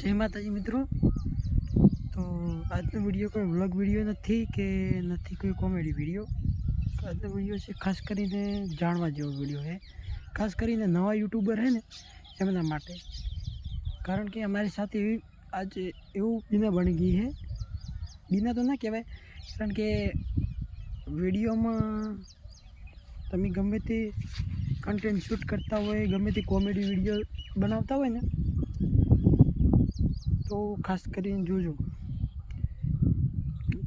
જય માતાજી મિત્રો. તો આજનો વીડિયો કોઈ વ્લોગ વીડિયો નથી કે નથી કોઈ કોમેડી વીડિયો. આજનો વીડિયો છે ખાસ કરીને જાણવા જેવો વીડિયો છે. ખાસ કરીને નવા યુટ્યુબર છે ને, એમના માટે. કારણ કે અમારી સાથે એવી આજે એવું બીના બની ગઈ છે. બીના તો ના કહેવાય, કારણ કે વિડીયોમાં તમે ગમે તે કન્ટેન્ટ શૂટ કરતા હોય, ગમે તે કોમેડી વીડિયો બનાવતા હોય ને તો ખાસ કરીને જોજો.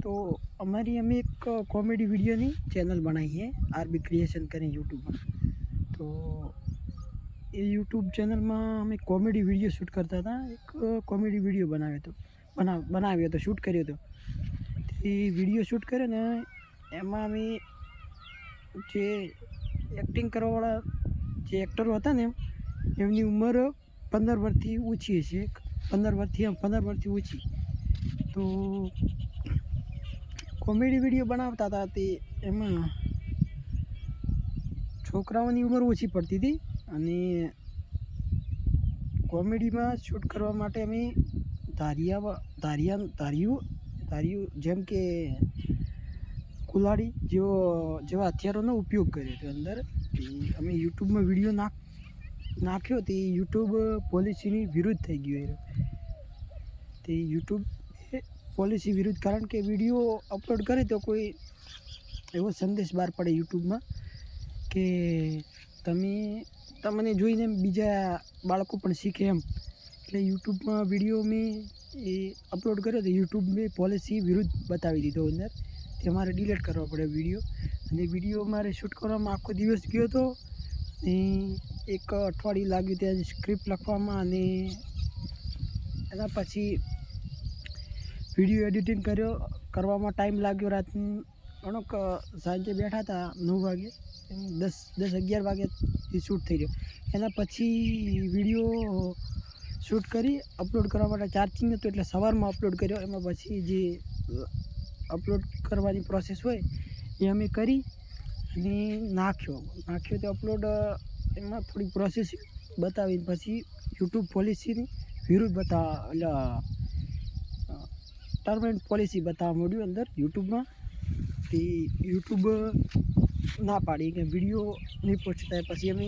તો અમારી અમે એક કોમેડી વિડીયોની ચેનલ બનાવી છે, આરબી ક્રિએશન કરીને યુટ્યુબમાં તો એ યુટ્યુબ ચેનલમાં અમે કોમેડી વીડિયો શૂટ કરતા હતા. એક કોમેડી વીડિયો બનાવ્યો હતો. બનાવ બનાવ્યો હતો, શૂટ કર્યો હતો. એ વીડિયો શૂટ કર્યો ને, એમાં અમે જે એક્ટિંગ કરવાવાળા જે એક્ટરો હતા ને, એમની ઉંમર પંદર વર્ષથી ઓછી હશે. પંદર વર્ષથી આમ પંદર વર્ષથી ઓછી. તો કોમેડી વીડિયો બનાવતા હતા તે એમાં છોકરાઓની ઉંમર ઓછી પડતી હતી અને કોમેડીમાં શૂટ કરવા માટે અમે ધારિયા ધારિયા, ધાર્યું ધાર્યું જેમ કે કુલાડી જેવો, જેવા હથિયારોનો ઉપયોગ કર્યો હતો અંદર. અમે યુટ્યુબમાં વીડિયો નાખ નાખ્યો તે યુટ્યુબ પોલિસીની વિરુદ્ધ થઈ ગયો એ તે યુટ્યુબ પોલિસી વિરુદ્ધ, કારણ કે વીડિયો અપલોડ કરે તો કોઈ એવો સંદેશ બહાર પડે યુટ્યુબમાં કે તમે, તમને જોઈને બીજા બાળકો પણ શીખે એમ. એટલે યુટ્યુબમાં વીડિયો મેં એ અપલોડ કર્યો તો યુટ્યુબ મેં પોલિસી વિરુદ્ધ બતાવી દીધો અંદર. તે મારે ડિલીટ કરવો પડે વીડિયો. અને વીડિયો મારે શૂટ કરવામાં આખો દિવસ ગયો હતો ને એક અઠવાડિયું લાગ્યું ત્યાં સ્ક્રિપ્ટ લખવામાં અને એના પછી વીડિયો એડિટિંગ કર્યો. કરવામાં ટાઈમ લાગ્યો રાત ઘણો સાંજે બેઠા હતા નવ વાગે. દસ દસ અગિયાર વાગે શૂટ થઈ ગયો એના પછી વીડિયો શૂટ કરી અપલોડ કરવા માટે ચાર્જિંગ હતું એટલે સવારમાં અપલોડ કર્યો. એમાં પછી જે અપલોડ કરવાની પ્રોસેસ હોય એ અમે કરી અને નાખ્યો. નાખ્યો તો અપલોડ એમાં થોડી પ્રોસેસ બતાવીને પછી યુટ્યુબ પોલિસીની વિરુદ્ધ બતાવ એટલે ટર્મ એન્ડ પોલિસી બતાવવા મળ્યું અંદર યુટ્યુબમાં તે યુટ્યુબ ના પાડી કે વીડિયો નહીં પહોંચતા પછી અમે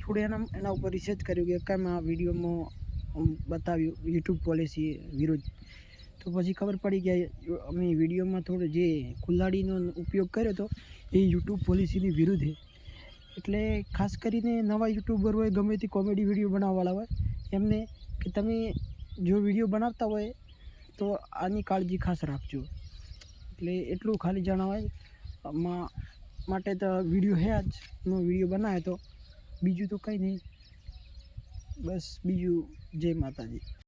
થોડું એના એના ઉપર રિસર્ચ કર્યું કે કેમ આ વિડીયોમાં બતાવ્યું યુટ્યુબ પોલિસી વિરુદ્ધ. તો પછી ખબર પડી કે અમે વિડીયોમાં થોડો જે કુલ્હાડીનો ઉપયોગ કર્યો હતો એ યુટ્યુબ પોલિસીની વિરુદ્ધ. એટલે ખાસ કરીને નવા યુટ્યુબર હોય, ગમે તે કોમેડી વીડિયો બનાવવાવાળા હોય, એમને કે તમે જો વીડિયો બનાવતા હોય, તો આની કાળજી ખાસ રાખજો. એટલે એટલું ખાલી જણાવાય. માટે તો વીડિયો હે જ નો વીડિયો બનાવે તો. બીજું તો કંઈ નહીં. બસ બીજું જય માતાજી.